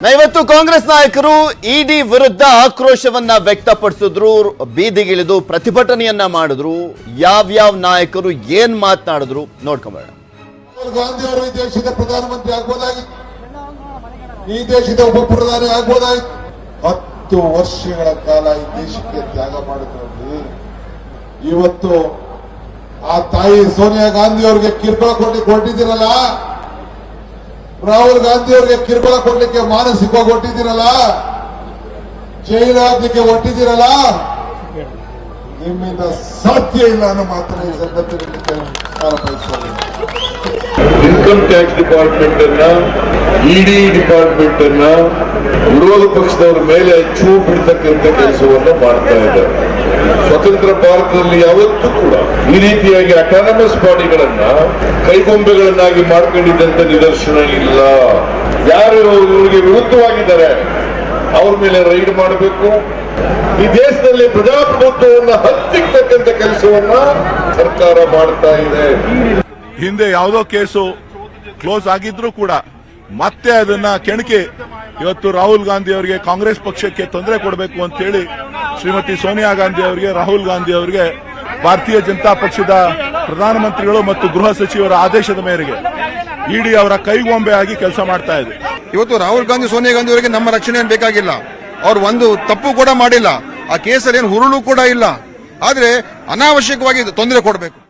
ಇವತ್ತು ಕಾಂಗ್ರೆಸ್ ನಾಯಕರು ಇಡಿ ವಿರುದ್ಧ ಆಕ್ರೋಶವನ್ನ ವ್ಯಕ್ತಪಡಿಸಿದ್ರು, ಬೀದಿಗಿಳಿದು ಪ್ರತಿಭಟನೆಯನ್ನ ಮಾಡಿದ್ರು. ಯಾವ್ಯಾವ ನಾಯಕರು ಏನ್ ಮಾತನಾಡಿದ್ರು ನೋಡ್ಕೊಂಬೋಣ ರಾಹುಲ್ ಗಾಂಧಿ ಅವರು ಈ ದೇಶದ ಪ್ರಧಾನಮಂತ್ರಿ ಆಗ್ಬೋದಾಗಿತ್ತು ಈ ದೇಶದ ಉಪ ಪ್ರಧಾನಿ ಆಗ್ಬೋದಾಗಿತ್ತು ಹತ್ತು ವರ್ಷಗಳ ಕಾಲ ಈ ದೇಶಕ್ಕೆ ತ್ಯಾಗ ಮಾಡಿದ್ರು ಇವತ್ತು ಆ ತಾಯಿ ಸೋನಿಯಾ ಗಾಂಧಿ ಅವರಿಗೆ ಕಿರುಕುಳ ಕೊಟ್ಟಿ ಕೊಟ್ಟಿದ್ದೀರಲ್ಲ ರಾಹುಲ್ ಗಾಂಧಿ ಅವರಿಗೆ ಕಿರುಕುಳ ಕೊಡ್ಲಿಕ್ಕೆ ಮಾನಸಿಕ ಕೊಟ್ಟಿದ್ದೀರಲ್ಲ ಜೈಲಾಗ್ಲಿಕ್ಕೆ ಒಟ್ಟಿದ್ದೀರಲ್ಲ? ನಿಮ್ಮಿಂದ ಸಾಧ್ಯ ಇಲ್ಲ ಅನ್ನೋ ಮಾತ್ರ ಈ ಸಂದರ್ಭದಲ್ಲಿ ಇನ್ಕಮ್ ಟ್ಯಾಕ್ಸ್ ಡಿಪಾರ್ಟ್ಮೆಂಟ್ ಅನ್ನ ಇಡಿ ಡಿಪಾರ್ಟ್ಮೆಂಟ್ ಅನ್ನ ವಿರೋಧ ಪಕ್ಷದವರ ಮೇಲೆ ಚೂ ಬಿಡ್ತಕ್ಕಂಥ ಕೆಲಸವನ್ನು ಮಾಡ್ತಾ ಇದ್ದಾರೆ. ಸ್ವತಂತ್ರ ಭಾರತದಲ್ಲಿ ಯಾವತ್ತೂ ಕೂಡ ಈ ರೀತಿಯಾಗಿ ಅಟಾನಮಸ್ ಬಾಡಿಗಳನ್ನ ಕೈಗೊಂಬೆಗಳನ್ನಾಗಿ ಮಾಡ್ಕೊಂಡಿದ್ದಂತ ನಿದರ್ಶನ ಇಲ್ಲ. ಯಾರು ಇವರಿಗೆ ವಿರುದ್ಧವಾಗಿದ್ದಾರೆ, ಅವ್ರ ಮೇಲೆ ರೈಡ್ ಮಾಡಬೇಕು. ಈ ದೇಶದಲ್ಲಿ ಪ್ರಜಾಪ್ರಭುತ್ವವನ್ನು ಹತ್ತಿಕ್ಕಂತ ಕೆಲಸವನ್ನ ಸರ್ಕಾರ ಮಾಡ್ತಾ ಇದೆ. ಹಿಂದೆ ಯಾವುದೋ ಕೇಸು ಕ್ಲೋಸ್ ಆಗಿದ್ರು ಕೂಡ ಮತ್ತೆ ಅದನ್ನ ಕೆಣಕಿ ಇವತ್ತು ರಾಹುಲ್ ಗಾಂಧಿ ಅವರಿಗೆ ಕಾಂಗ್ರೆಸ್ ಪಕ್ಷಕ್ಕೆ ತೊಂದರೆ ಕೊಡಬೇಕು ಅಂತೇಳಿ ಶ್ರೀಮತಿ ಸೋನಿಯಾ ಗಾಂಧಿ ಅವರಿಗೆ, ರಾಹುಲ್ ಗಾಂಧಿ ಅವರಿಗೆ, ಭಾರತೀಯ ಜನತಾ ಪಕ್ಷದ ಪ್ರಧಾನಮಂತ್ರಿಗಳು ಮತ್ತು ಗೃಹ ಸಚಿವರ ಆದೇಶದ ಮೇರೆಗೆ ಇಡಿ ಅವರ ಕೈಗೊಂಬೆ ಆಗಿ ಕೆಲಸ ಮಾಡ್ತಾ ಇದೆ. ಇವತ್ತು ರಾಹುಲ್ ಗಾಂಧಿ, ಸೋನಿಯಾ ಗಾಂಧಿ ಅವರಿಗೆ ನಮ್ಮ ರಕ್ಷಣೆ ಏನ್ ಬೇಕಾಗಿಲ್ಲ. ಅವ್ರು ಒಂದು ತಪ್ಪು ಕೂಡ ಮಾಡಿಲ್ಲ. ಆ ಕೇಸಲ್ಲಿ ಏನು ಹುರುಳು ಕೂಡ ಇಲ್ಲ. ಆದ್ರೆ ಅನಾವಶ್ಯಕವಾಗಿ ತೊಂದರೆ ಕೊಡಬೇಕು.